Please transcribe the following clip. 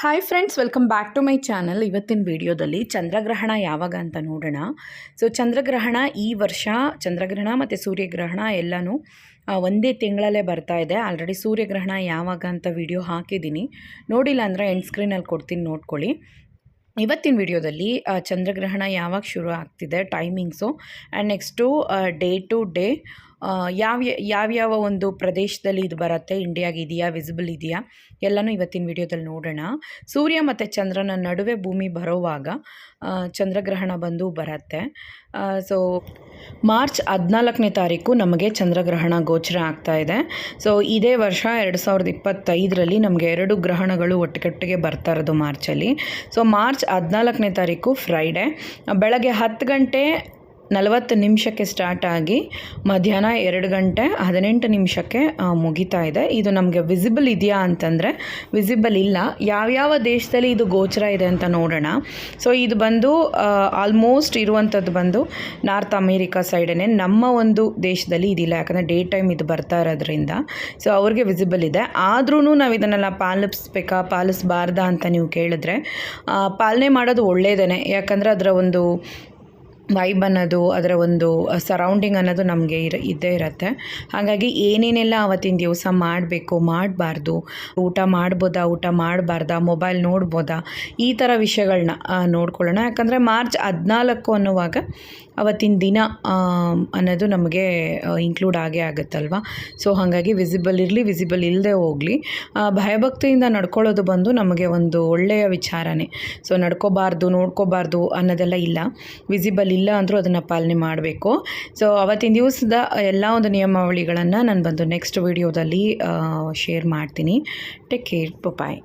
Hi friends welcome back to my channel ಇವತ್ತಿನ ವಿಡಿಯೋದಲ್ಲಿ ಚಂದ್ರಗ್ರಹಣ ಯಾವಾಗ ಅಂತ ನೋಡೋಣ. ಸೊ ಚಂದ್ರಗ್ರಹಣ ಈ ವರ್ಷ, ಚಂದ್ರಗ್ರಹಣ ಮತ್ತು ಸೂರ್ಯಗ್ರಹಣ ಎಲ್ಲನೂ ಒಂದೇ ತಿಂಗಳಲ್ಲೇ ಬರ್ತಾ ಇದೆ. ಆಲ್ರೆಡಿ ಸೂರ್ಯಗ್ರಹಣ ಯಾವಾಗ ಅಂತ ವಿಡಿಯೋ ಹಾಕಿದ್ದೀನಿ. ನೋಡಿಲ್ಲ ಅಂದರೆ ಎಂಡ್ ಸ್ಕ್ರೀನಲ್ಲಿ ಕೊಡ್ತೀನಿ, ನೋಡ್ಕೊಳ್ಳಿ. ಇವತ್ತಿನ ವಿಡಿಯೋದಲ್ಲಿ ಚಂದ್ರಗ್ರಹಣ ಯಾವಾಗ ಶುರು ಆಗ್ತಿದೆ timings and next day today ಯಾವ ಯಾವ್ಯಾವ ಒಂದು ಪ್ರದೇಶದಲ್ಲಿ ಇದು ಬರುತ್ತೆ? ಇಂಡಿಯಾಗೆ ಇದೆಯಾ? ವಿಸಿಬಲ್ ಇದೆಯಾ? ಎಲ್ಲನೂ ಇವತ್ತಿನ ವಿಡಿಯೋದಲ್ಲಿ ನೋಡೋಣ. ಸೂರ್ಯ ಮತ್ತು ಚಂದ್ರನ ನಡುವೆ ಭೂಮಿ ಬರೋವಾಗ ಚಂದ್ರಗ್ರಹಣ ಬಂದು ಬರುತ್ತೆ. ಸೊ ಮಾರ್ಚ್ ಹದಿನಾಲ್ಕನೇ ತಾರೀಕು ನಮಗೆ ಚಂದ್ರಗ್ರಹಣ ಗೋಚರ ಆಗ್ತಾ ಇದೆ. ಸೊ ಇದೇ ವರ್ಷ ಎರಡು ಸಾವಿರದ ಇಪ್ಪತ್ತೈದರಲ್ಲಿ ನಮಗೆ ಎರಡು ಗ್ರಹಣಗಳು ಒಟ್ಟಿಗೆ ಬರ್ತಾ ಇರೋದು ಮಾರ್ಚಲ್ಲಿ. ಸೊ ಮಾರ್ಚ್ ಹದಿನಾಲ್ಕನೇ ತಾರೀಕು ಫ್ರೈಡೆ ಬೆಳಗ್ಗೆ ಹತ್ತು ಗಂಟೆ ನಲವತ್ತು ನಿಮಿಷಕ್ಕೆ ಸ್ಟಾರ್ಟ್ ಆಗಿ ಮಧ್ಯಾಹ್ನ ಎರಡು ಗಂಟೆ ಹದಿನೆಂಟು ನಿಮಿಷಕ್ಕೆ ಮುಗಿತಾ ಇದೆ. ಇದು ನಮಗೆ ವಿಸಿಬಲ್ ಇದೆಯಾ ಅಂತಂದರೆ ವಿಸಿಬಲ್ ಇಲ್ಲ. ಯಾವ್ಯಾವ ದೇಶದಲ್ಲಿ ಇದು ಗೋಚರ ಇದೆ ಅಂತ ನೋಡೋಣ. ಸೊ ಇದು ಬಂದು ಆಲ್ಮೋಸ್ಟ್ ಇರುವಂಥದ್ದು ಬಂದು ನಾರ್ತ್ ಅಮೇರಿಕಾ ಸೈಡೇ ನಮ್ಮ ಒಂದು ದೇಶದಲ್ಲಿ ಇದಿಲ್ಲ. ಯಾಕಂದರೆ ಡೇ ಟೈಮ್ ಇದು ಬರ್ತಾ ಇರೋದ್ರಿಂದ. ಸೊ ಅವ್ರಿಗೆ ವಿಸಿಬಲ್ ಇದೆ. ಆದ್ರೂ ನಾವು ಇದನ್ನೆಲ್ಲ ಪಾಲಿಸ್ಬೇಕಾ, ಪಾಲಿಸಬಾರ್ದಾ ಅಂತ ನೀವು ಕೇಳಿದ್ರೆ ಪಾಲನೆ ಮಾಡೋದು ಒಳ್ಳೆಯದೇ ಯಾಕಂದರೆ ಅದರ ಒಂದು ವೈಬ್ ಅನ್ನೋದು, ಅದರ ಒಂದು ಸರೌಂಡಿಂಗ್ ಅನ್ನೋದು ನಮಗೆ ಇರ, ಇದ್ದೇ ಇರುತ್ತೆ. ಹಾಗಾಗಿ ಏನೇನೆಲ್ಲ ಅವತ್ತಿನ ದಿವಸ ಮಾಡಬೇಕು, ಮಾಡಬಾರ್ದು, ಊಟ ಮಾಡ್ಬೋದಾ, ಊಟ ಮಾಡಬಾರ್ದಾ ಮೊಬೈಲ್ ನೋಡ್ಬೋದಾ, ಈ ಥರ ವಿಷಯಗಳನ್ನ ನೋಡ್ಕೊಳ್ಳೋಣ. ಯಾಕಂದರೆ ಮಾರ್ಚ್ ಹದಿನಾಲ್ಕು ಅನ್ನುವಾಗ ಅವತ್ತಿನ ದಿನ ಅನ್ನೋದು ನಮಗೆ ಇನ್ಕ್ಲೂಡ್ ಆಗೇ ಆಗುತ್ತಲ್ವ? ಸೊ ಹಾಗಾಗಿ ವಿಸಿಬಲ್ ಇರಲಿ ವಿಸಿಬಲ್ ಇಲ್ಲದೆ ಹೋಗಲಿ. ಭಯಭಕ್ತಿಯಿಂದ ನಡ್ಕೊಳ್ಳೋದು ಬಂದು ನಮಗೆ ಒಂದು ಒಳ್ಳೆಯ ವಿಚಾರನೇ. ಸೊ ನಡ್ಕೋಬಾರ್ದು, ನೋಡ್ಕೋಬಾರ್ದು ಅನ್ನೋದೆಲ್ಲ ಇಲ್ಲ. ವಿಸಿಬಲ್ ಇಲ್ಲ ಅಂದರೂ ಅದನ್ನು ಪಾಲನೆ ಮಾಡಬೇಕು. ಸೊ ಅವತ್ತಿನ ದಿವಸದ ಎಲ್ಲ ಒಂದು ನಿಯಮಾವಳಿಗಳನ್ನು ನಾನು ಬಂದು ನೆಕ್ಸ್ಟ್ ವಿಡಿಯೋದಲ್ಲಿ ಶೇರ್ ಮಾಡ್ತೀನಿ. Take care bye